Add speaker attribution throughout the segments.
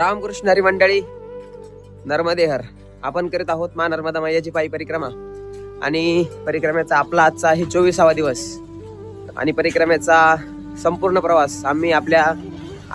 Speaker 1: रामकृष्ण हरी मंडळी नर्मदेहर. आपण करीत आहोत मा नर्मदा मैयाची पायी परिक्रमा. आणि परिक्रमेचा आपला आजचा आहे चोवीसावा दिवस. आणि परिक्रमेचा संपूर्ण प्रवास आम्ही आपल्या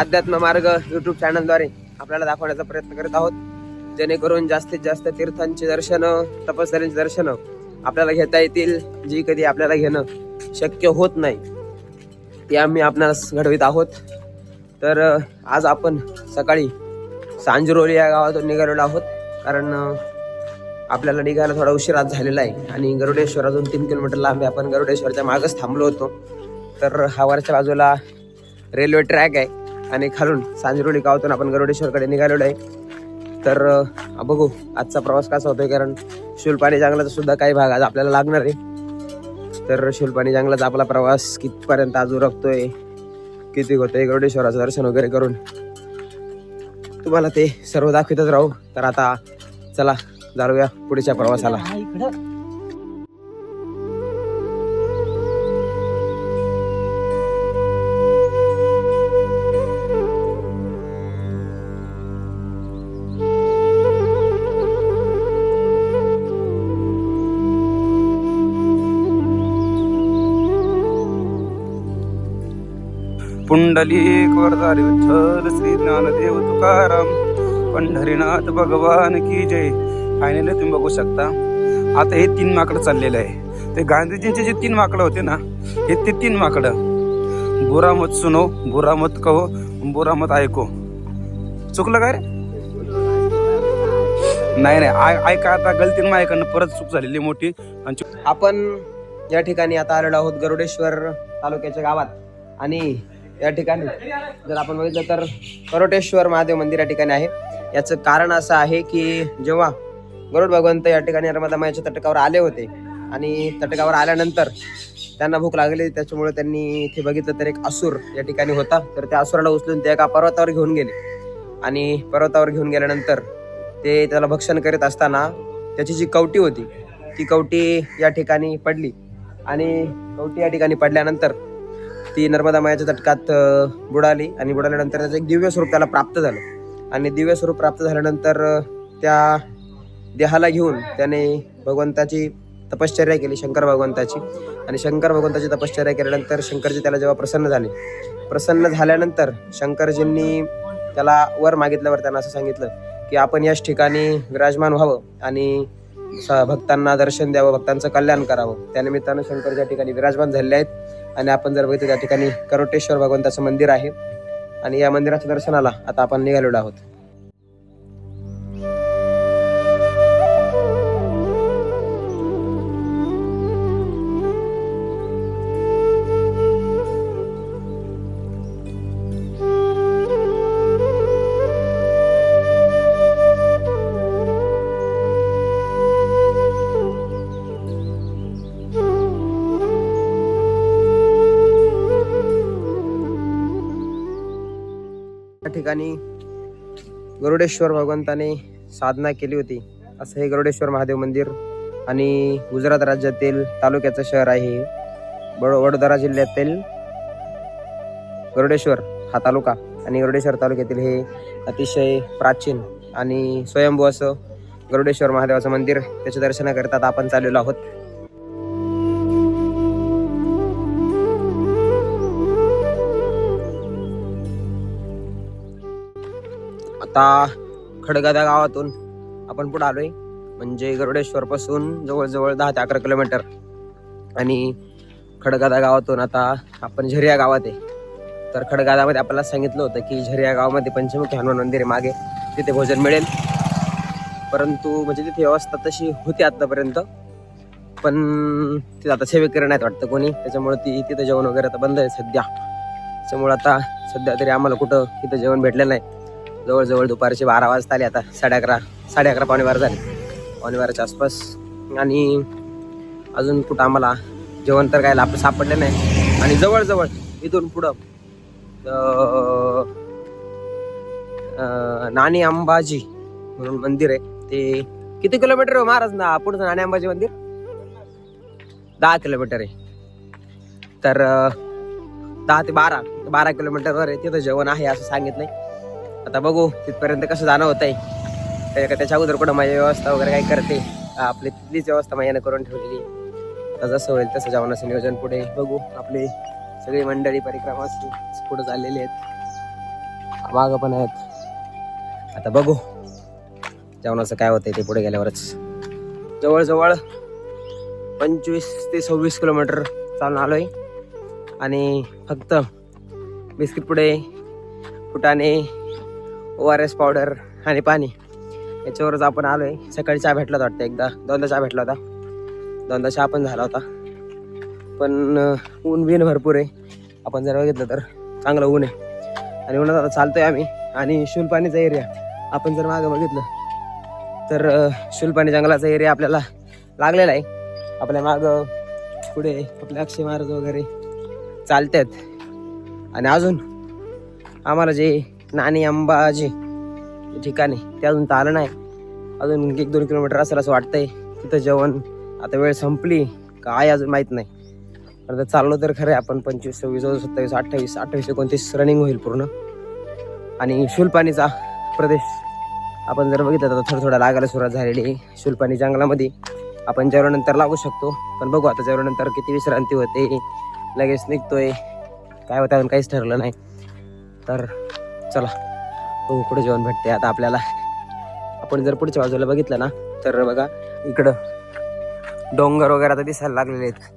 Speaker 1: अध्यात्म मार्ग यूट्यूब चॅनलद्वारे आपल्याला दाखवण्याचा प्रयत्न करत आहोत. जेणेकरून जास्तीत जास्त तीर्थांची दर्शनं तपस्यांची दर्शनं आपल्याला घेता येतील जी कधी आपल्याला घेणं शक्य होत नाही ते आम्ही आपणास घडवीत आहोत. तर आज आपण सकाळी सांजरोली या गावातून निघालेलो आहोत. कारण आपल्याला निघायला थोडा उशीर आज झालेला आहे. आणि गरुडेश्वर अजून तीन किलोमीटर लांब आहे. आपण गरुडेश्वरच्या मागच थांबलो होतो. तर हा वरच्या बाजूला रेल्वे ट्रॅक आहे. आणि खालून सांजरोली गावातून आपण गरुडेश्वरकडे निघालेलो आहे. तर बघू आजचा प्रवास कसा होतोय. कारण शुलपाणी जंगलाचा सुद्धा काही भाग आज आपल्याला लागणार आहे. तर शुलपाणी जंगलाचा आपला प्रवास कितपर्यंत आज उरकतोय किती होतोय गरुडेश्वराचं दर्शन वगैरे करून तुम्हाला ते सर्व दाखवितच राहू. तर आता चला जाऊया पुढच्या प्रवासाला.
Speaker 2: पुंडलिक वरदारी विठ्ठल श्री ज्ञानदेव तुकाराम. पंढरीनाथ भगवान की जय. फायनली तुम्ही बघू शकता. आता हे तीन माकडं चाललेलं आहे. ते गांधीजींचे जे तीन माकडं होते ना हे ते तीन माकडं. बुरा मत सुनो बुरा मत कहो बुरा मत ऐको. चुकलं काय रे? नाही नाही आय- ऐका आता गलतीनं ऐकणं परत चूक झालेली मोठी. आणि
Speaker 1: आपण या ठिकाणी आता आलेलो आहोत गरुडेश्वर तालुक्याच्या गावात. आणि या ठिकाणी. जर आपण बघितलं तर करोटेश्वर महादेव मंदिर या ठिकाणी आहे. याचं कारण असं आहे की जेव्हा गरुड भगवंत या ठिकाणी नर्मदा मायाच्या तटकावर आले होते आणि तटकावर आल्यानंतर त्यांना भूक लागली त्याच्यामुळे त्यांनी इथे बघितलं तर एक असुर या ठिकाणी होता. तर त्या असुराला उचलून ते एका पर्वतावर घेऊन गेले. आणि पर्वतावर घेऊन गेल्यानंतर ते त्याला भक्षण करीत असताना त्याची जी कवटी होती ती कवटी या ठिकाणी पडली. आणि कवटी या ठिकाणी पडल्यानंतर ती नर्मदा मायाच्या तटकात बुडाली आणि बुडाल्यानंतर त्याचं एक दिव्य स्वरूप त्याला प्राप्त झालं. आणि दिव्य स्वरूप प्राप्त झाल्यानंतर त्या देहाला घेऊन त्याने भगवंताची तपश्चर्या केली शंकर भगवंताची. आणि शंकर भगवंताची तपश्चर्या केल्यानंतर शंकरजी त्याला जेव्हा प्रसन्न झाले प्रसन्न झाल्यानंतर शंकरजींनी त्याला वर मागितल्यावर त्यांना असं सांगितलं की आपण याच ठिकाणी विराजमान व्हावं आणि स- भक्तांना दर्शन द्यावं भक्तांचं कल्याण करावं. त्यानिमित्तानं शंकर ज्या ठिकाणी विराजमान झालेले आहेत. आणि आपण जर बघितलं त्या ठिकाणी करोटेश्वर भगवंताचं मंदिर आहे. आणि या मंदिराच्या दर्शनाला आता आपण निघालेलो आहोत. ठिकाणी गरुडेश्वर भगवंताने साधना केली होती. असं हे गरुडेश्वर महादेव मंदिर आणि गुजरात राज्यातील तालुक्याचं शहर आहे. बड वडोदरा जिल्ह्यातील गरुडेश्वर हा तालुका आणि गरुडेश्वर तालुक्यातील हे अतिशय प्राचीन आणि स्वयंभू असं गरुडेश्वर महादेवाचं मंदिर त्याचे दर्शनाकरिता आपण चाललेलो आहोत. आता खडगदा गावातून आपण पुढे आलोय. म्हणजे गरुडेश्वर पासून जवळजवळ दहा ते अकरा किलोमीटर. आणि खडगादा गावातून आता आपण झरिया गावात आहे. तर खडगादामध्ये आपल्याला सांगितलं होतं की झरिया गावामध्ये पंचमुखी हनुमान मंदिर आहे मागे. तिथे भोजन मिळेल. परंतु म्हणजे तिथे व्यवस्था तशी होती आतापर्यंत. पण तिथे आता सेवेकरी नाहीत वाटतं कोणी. त्याच्यामुळे ती तिथं जेवण वगैरे आता बंद आहे सध्या. त्याच्यामुळे आता सध्या तरी आम्हाला कुठं तिथं जेवण भेटलं नाही. जवळजवळ दुपारचे बारा वाजता आले आता. साडे अकरा साडे अकरा पावणे बारा झाले. पावणे बाराच्या आसपास. आणि अजून कुठं आम्हाला जेवण तर काय लाप सापडलं नाही. आणि जवळजवळ इथून पुढं नाणी अंबाजी म्हणून मंदिर आहे. ते किती किलोमीटर आहे हो महाराज? ना पुढचं नाणे अंबाजी मंदिर? दहा किलोमीटर आहे. तर दहा ते बारा बारा किलोमीटरवर आहे. तिथं जेवण आहे असं सांगितलं आता बघू तिथपर्यंत कसं जाणं होत आहे त्याच्या अगोदर कुठं माझी व्यवस्था वगैरे काही करते. आपली तिथलीच व्यवस्था माझ्याने करून ठेवलेली आता जसं होईल तसं जेवणाचं नियोजन पुढे बघू. आपली सगळी मंडळी परिक्रमा पुढे चाललेली आहेत. मागं पण आहेत. आता बघू. जेवणाचं काय होतंय ते पुढे गेल्यावरच. जवळजवळ पंचवीस ते सव्वीस किलोमीटर चालून आलोय. आणि फक्त बिस्किट पुढे फुटाने ओ आर एस पावडर आणि पाणी. याच्यावरच आपण आलो आहे सकाळी चहा भेटला होता वाटतं एकदा. दोनदा चहा भेटला होता. दोनदा चहा पण झाला होता. पण ऊन बिन भरपूर आहे. आपण जर बघितलं तर चांगलं ऊन आहे. आणि उन्हात आता चालतो आहे आम्ही. आणि शुलपाणीचा एरिया आपण जर मागं बघितलं तर शुलपाणी जंगलाचा एरिया आपल्याला लागलेला आहे. आपल्या मागं पुढे आपले अक्षय महाराज वगैरे चालतात. आणि अजून आम्हाला जे नाणी अंबाजी. ठिकाणी. ते अजून तर आलं नाही. अजून एक दोन किलोमीटर असेल असं वाटतंय. तिथं जेवण. आता वेळ संपली. काय अजून माहीत नाही. पण आता चाललो तर खरं आहे. आपण पंचवीस सव्वीस सत्तावीस अठ्ठावीस अठ्ठावीस एकोणतीस रनिंग होईल पूर्ण. आणि शुलपाणीचा प्रदेश. आपण जर बघितलं तर थोडं थोडं लागायला सुरुवात झालेली आहे. शुलपाणी जंगलामध्ये आपण जेवणानंतर लागू शकतो. पण बघू आता जेवणानंतर किती विश्रांती होते. लगेच निघतोय. काय होतं अजून काहीच ठरलं नाही. तर चला. बघू कुठे जेवण भेटते आता आपल्याला? आपण जर पुढच्या बाजूला बघितलं ना तर बघा इकडं डोंगर वगैरे आता दिसायला लागलेले आहेत.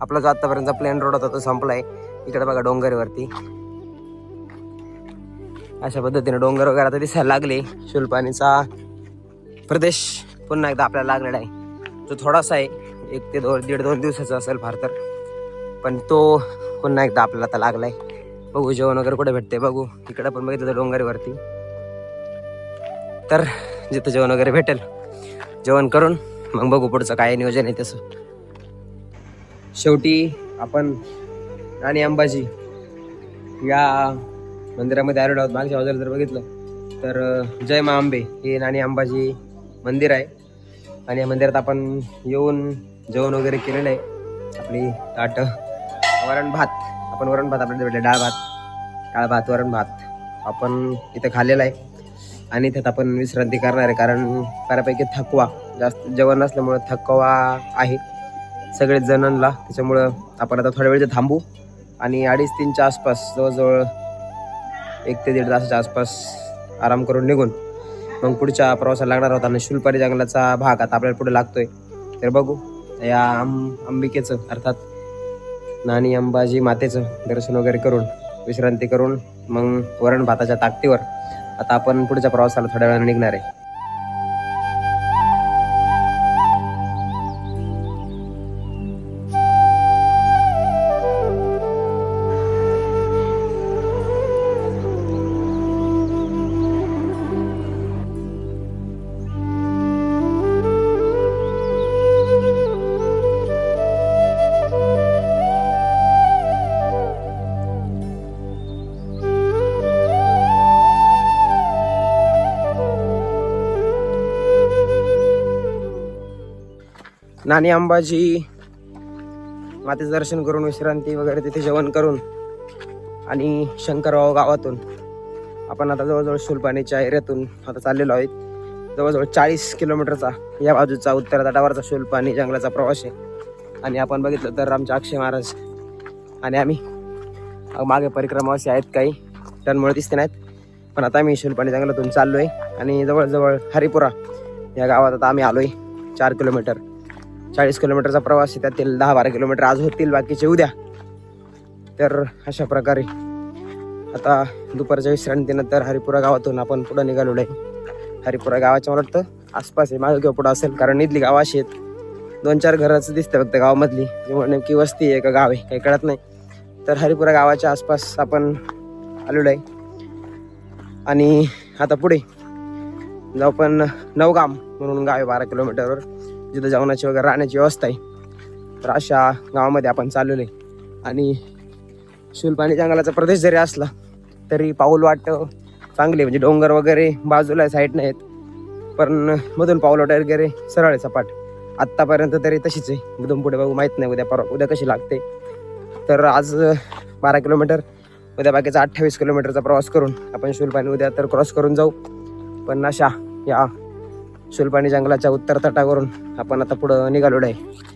Speaker 1: आपला जो आतापर्यंत प्लेन रोड होता तो संपलाय. इकडे बघा डोंगरवरती. अशा पद्धतीने डोंगर वगैरे आता दिसायला लागले. शुलपाणीचा प्रदेश पुन्हा एकदा आपल्याला लागलेला आहे. जो थोडासा आहे एक ते दोन दीड दोन दिवसाचा असेल फार तर. पण तो पुन्हा एकदा आपल्याला आता लागलाय. बघू जेवण वगैरे कुठे भेटते बघू. इकडे पण बघितलं तर डोंगरीवरती. तर जिथं जेवण वगैरे भेटेल जेवण करून मग बघू पुढचं काय नियोजन आहे तसं शेवटी आपण आणि अंबाजी या मंदिरामध्ये आलेलो आहोत. मागच्या बाजूला जर बघितलं तर जय मा आंबे हे नाणी अंबाजी मंदिर आहे. आणि या मंदिरात आपण येऊन जेवण वगैरे केलेलं आहे. आपली ताट वरण भात. आपण वरण भात आपल्याला भेटले डाळ भात डाळ भात वरण भात. आपण इथं खाल्लेला आहे. आणि त्यात आपण विश्रांती करणार आहे कारण बऱ्यापैकी थकवा जास्त जेवण नसल्यामुळं थकवा आहे. सगळेच जणांना त्याच्यामुळं आपण आता थोड्या वेळ इथे थांबू. आणि अडीच तीनच्या आसपास जवळजवळ एक ते दीड तासाच्या आसपास आराम करून निघून मग पुढच्या प्रवासाला लागणार होता आणि शुलपारी जंगलाचा भाग आता आपल्याला पुढे लागतोय. तर बघू या आम अंबिकेचं अर्थात नानी अंबाजी मातेचं दर्शन वगैरे करून विश्रांती करून मग वरण भाताच्या ताकदीवर. आता आपण पुढच्या प्रवासाला थोड्या वेळाने निघणार आहे. नानी अंबाजी मातेचं दर्शन करून विश्रांती वगैरे तिथे जेवण करून आणि शंकरराव गावातून. आपण आता जवळजवळ शुलपाणीच्या एरियातून आता चाललेलो आहोत. जवळजवळ चाळीस किलोमीटरचा या बाजूचा उत्तर तटावरचा शुलपाणी जंगलाचा प्रवास आहे. आणि आपण बघितलं तर आमचे अक्षय महाराज आणि आम्ही. मागे परिक्रमावासी आहेत काही. टनमुळे दिसते नाहीत. पण आता आम्ही शुलपाणी जंगलातून चाललो आहे आणि जवळजवळ हरिपुरा या गावात आता आम्ही आलो आहे चार किलोमीटर. चाळीस किलोमीटरचा प्रवास आहे. त्यातील दहा बारा किलोमीटर आज होतील बाकीचे उद्या. तर अशा प्रकारे आता दुपारच्या विश्रांतीनंतर हरिपुरा गावातून आपण पुढं निघालेलो आहे. हरिपुरा गावाच्या मला वाटतं आसपास आहे माझं किंवा पुढं असेल कारण इथली गावं अशी आहेत. दोन चार घराचं दिसतं फक्त गावामधली. जेव्हा नेमकी वस्ती आहे का गाव आहे काही कळत नाही. तर हरिपुरा गावाच्या आसपास आपण आलेलो आहे. आणि आता पुढे जाऊ पण नवगाम म्हणून गाव आहे बारा किलोमीटरवर. जिथं जेवणाची वगैरे राहण्याची व्यवस्था आहे. तर अशा गावामध्ये आपण चाललेलो आहे. आणि शुलपाणी जंगलाचा प्रदेश जरी असला तरी पाऊल वाट चांगली म्हणजे डोंगर वगैरे बाजूला साईड नाहीत पण मधून पाऊल वाट वगैरे सरळ आहे सपाट. आत्तापर्यंत तरी तशीच आहे. मधून पुढे बघू माहीत नाही उद्या परवा उद्या कशी लागते. तर आज बारा किलोमीटर उद्या बाकीचा अठ्ठावीस किलोमीटरचा प्रवास करून आपण शुलपाणी उद्या तर क्रॉस करून जाऊ. पण अशा या सुलपाणी जंगलाच्या उत्तर तटावरून आपण आता पुढं निघालो आहे